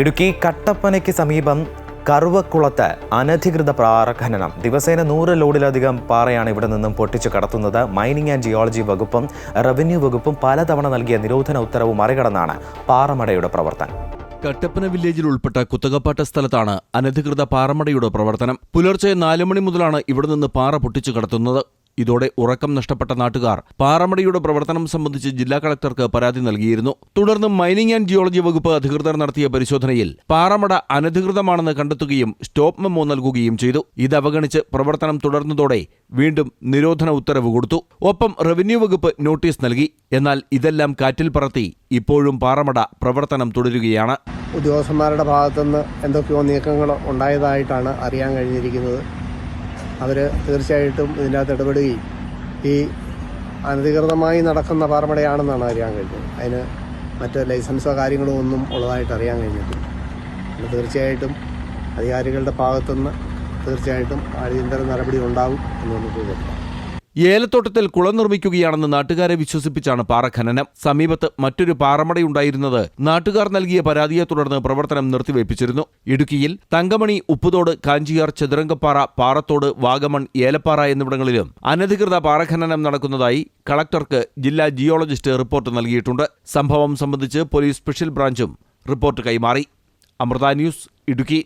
ഇടുക്കി കട്ടപ്പനയ്ക്ക് സമീപം കറുവക്കുളത്ത് അനധികൃത പാറഖനനം ദിവസേന നൂറ് ലോഡിലധികം പാറയാണ് ഇവിടെ നിന്നും പൊട്ടിച്ചു കടത്തുന്നത്. മൈനിങ് ആൻഡ് ജിയോളജി വകുപ്പും റവന്യൂ വകുപ്പും പലതവണ നൽകിയ നിരോധന ഉത്തരവ് മറികടന്നാണ് പാറമടയുടെ പ്രവർത്തനം. കട്ടപ്പന വില്ലേജിൽ ഉൾപ്പെട്ട കുത്തകപ്പാട്ട സ്ഥലത്താണ് അനധികൃത പാറമടയുടെ പ്രവർത്തനം. പുലർച്ചെ നാലു മണി മുതലാണ് ഇവിടെ നിന്ന് പാറ പൊട്ടിച്ചു കടത്തുന്നത്. ഇതോടെ ഉറക്കം നഷ്ടപ്പെട്ട നാട്ടുകാർ പാറമടയുടെ പ്രവർത്തനം സംബന്ധിച്ച് ജില്ലാ കളക്ടർക്ക് പരാതി നൽകിയിരുന്നു. തുടർന്ന് മൈനിങ് ആൻഡ് ജിയോളജി വകുപ്പ് അധികൃതർ നടത്തിയ പരിശോധനയിൽ പാറമട അനധികൃതമാണെന്ന് കണ്ടെത്തുകയും സ്റ്റോപ്പ് മെമ്മോ നൽകുകയും ചെയ്തു. ഇത് അവഗണിച്ച് പ്രവർത്തനം തുടർന്നതോടെ വീണ്ടും നിരോധന ഉത്തരവ് കൊടുത്തു. ഒപ്പം റവന്യൂ വകുപ്പ് നോട്ടീസ് നൽകി. എന്നാൽ ഇതെല്ലാം കാറ്റിൽ പറത്തി ഇപ്പോഴും പാറമട പ്രവർത്തനം തുടരുകയാണ്. ഉദ്യോഗസ്ഥന്മാരുടെ ഭാഗത്തുനിന്ന് എന്തൊക്കെയോ നീക്കങ്ങൾ ഉണ്ടായതായിട്ടാണ് അറിയാൻ കഴിഞ്ഞിരിക്കുന്നത്. അവർ തീർച്ചയായിട്ടും ഇതിനകത്ത് ഇടപെടുകയും ഈ അനധികൃതമായി നടക്കുന്ന പാറമടയാണെന്നാണ് അറിയാൻ കഴിഞ്ഞത്. അതിന് മറ്റ് ലൈസൻസോ കാര്യങ്ങളോ ഒന്നും ഉള്ളതായിട്ട് അറിയാൻ കഴിഞ്ഞിട്ടില്ല. അപ്പോൾ തീർച്ചയായിട്ടും അധികാരികളുടെ ഭാഗത്തുനിന്ന് തീർച്ചയായിട്ടും അടിയന്തര നടപടി ഉണ്ടാവും എന്ന് നമുക്ക് കരുതാം ഏലത്തോട്ടത്തിൽ കുളം നിർമ്മിക്കുകയാണെന്ന് നാട്ടുകാരെ വിശ്വസിപ്പിച്ചാണ് പാറ ഖനനം. സമീപത്ത് മറ്റൊരു പാറമടയുണ്ടായിരുന്നത് നാട്ടുകാർ നൽകിയ പരാതിയെ തുടർന്ന് പ്രവർത്തനം നിർത്തിവെപ്പിച്ചിരുന്നു ഇടുക്കിയിൽ തങ്കമണി ഉപ്പുതോട് കാഞ്ചിയാർ ചതുരംഗപ്പാറ പാറത്തോട് വാഗമൺ ഏലപ്പാറ എന്നിവിടങ്ങളിലും അനധികൃത പാറഖനനം നടക്കുന്നതായി കളക്ടർക്ക് ജില്ലാ ജിയോളജിസ്റ്റ് റിപ്പോർട്ട് നൽകിയിട്ടുണ്ട്. സംഭവം സംബന്ധിച്ച് പോലീസ് സ്പെഷ്യൽ ബ്രാഞ്ചും റിപ്പോർട്ട് കൈമാറി. അമൃത ന്യൂസ് ഇടുക്കി.